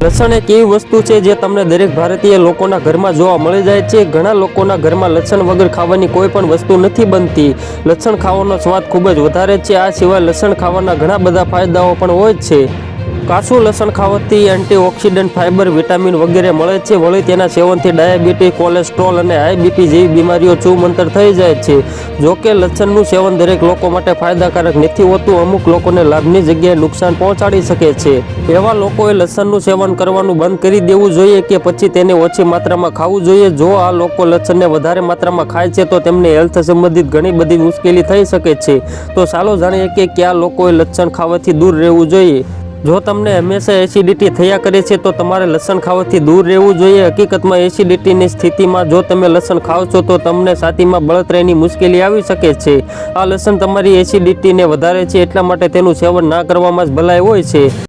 લસણ એક એવી વસ્તુ છે જે તમને દરેક ભારતીય લોકોના ઘરમાં જોવા મળી જાય છે. ઘણા લોકોના ઘરમાં લસણ વગર ખાવાની કોઈ પણ વસ્તુ નથી બનતી. લસણ ખાવાનો સ્વાદ ખૂબ જ વધારે છે. આ સિવાય લસણ ખાવાના ઘણા બધા ફાયદાઓ પણ હોય છે. કાચું લસણ ખાવાથી એન્ટીઓક્સિડન્ટ ફાઇબર, વિટામિન વગેરે મળે છે. વળી તેના સેવનથી ડાયાબિટીસ, કોલેસ્ટ્રોલ અને હાઈબીપી જેવી બીમારીઓ ચૂમંતર થઈ જાય છે. જોકે લસણનું સેવન દરેક લોકો માટે ફાયદાકારક નથી હોતું. અમુક લોકોને લાભની જગ્યાએ નુકસાન પહોંચાડી શકે છે. એવા લોકોએ લસણનું સેવન કરવાનું બંધ કરી દેવું જોઈએ કે પછી તેને ઓછી માત્રામાં ખાવું જોઈએ. જો આ લોકો લસણને વધારે માત્રામાં ખાય છે તો તેમને હેલ્થ સંબંધિત ઘણી બધી મુશ્કેલી થઈ શકે છે. તો ચાલો જાણીએ કે કયા લોકોએ લસણ ખાવાથી દૂર રહેવું જોઈએ. જો તમને હંમેશા એસિડિટી થયા કરે છે, તો તમારે લસણ ખાવાથી દૂર રહેવું જોઈએ. હકીકતમાં એસિડિટીની સ્થિતિમાં જો તમે લસણ ખાવ છો, તો તમને છાતીમાં બળતરાની મુશ્કેલી આવી શકે છે. આ લસણ તમારી એસિડિટીને વધારે છે, એટલા માટે તેનું સેવન ના કરવામાં જ ભલાઈ હોય છે.